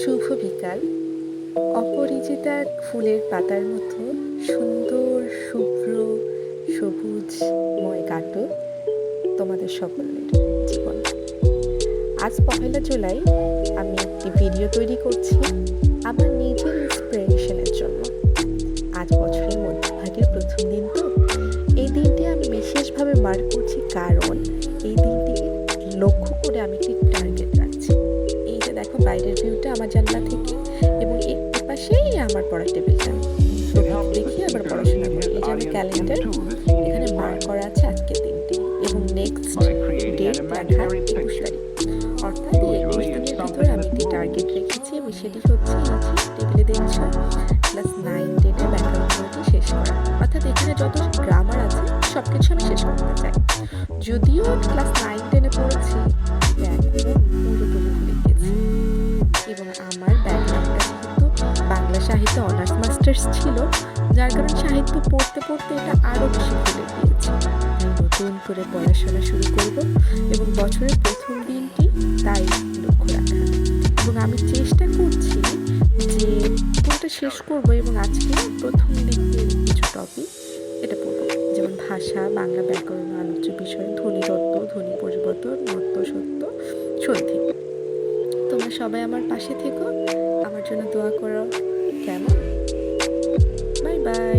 শুভ বিকাল। অপরিচিতা ফুলের পাতার মতো সুন্দর, শুভ্র সবুজময় কাটো তোমাদের সকলের জীবন। আজ পহেলা জুলাই আমি একটি ভিডিও তৈরি করছি আমার নিজের ইন্সপিরেশনের জন্য। আজ বছরের মধ্যভাগের প্রথম দিন তো। এই দিনটি আমি বিশেষভাবে মার্ক করছি কারণ এই দিনটি লক্ষ্য আমার জানলা থেকে এবং এর পাশেই আমার পড়ার টেবিলটা। দেখি আবার পড়াশোনা করি। এই যে আমি ক্যালেন্ডার এখানে মার্ক করা আছে আজকের দিনটি এবং নেক্সট ডেট লেখা একুশ তারিখ। অর্থাৎ এই একুশ দিনের ভিতরে আমি একটি টার্গেট রেখেছি এবং সেটি হচ্ছে টেবিলে দেখছ ক্লাস নাইন টেনে ব্যাকরণ শেষ করা। অর্থাৎ এখানে যত গ্রামার আছে সব কিছু আমি শেষ করতে চাই। যদিও ক্লাস নাইন টেনে পড়েছি সাহিত্য অনার্স মাস্টার্স ছিল, যার কারণে সাহিত্য পড়তে পড়তে এটা আরও বেশি ভুলে গিয়েছি। নতুন করে পড়াশোনা শুরু করব এবং বছরের প্রথম দিনটি তাই লক্ষ্য রাখা। এবং আমি চেষ্টা করছি যে পুরোটা শেষ করব এবং আজকে প্রথম দিকের কিছু টপিক এটা পড়ব। যেমন ভাষা, বাংলা ব্যাকরণ, আলোচ্য বিষয়, ধ্বনি তত্ত্ব, ধ্বনি পরিবর্তন, মত্ত সত্য, সন্ধি। তোমরা সবাই আমার পাশে থেকো। আমার জন্য দোয়া করো। কেমন বাই বাই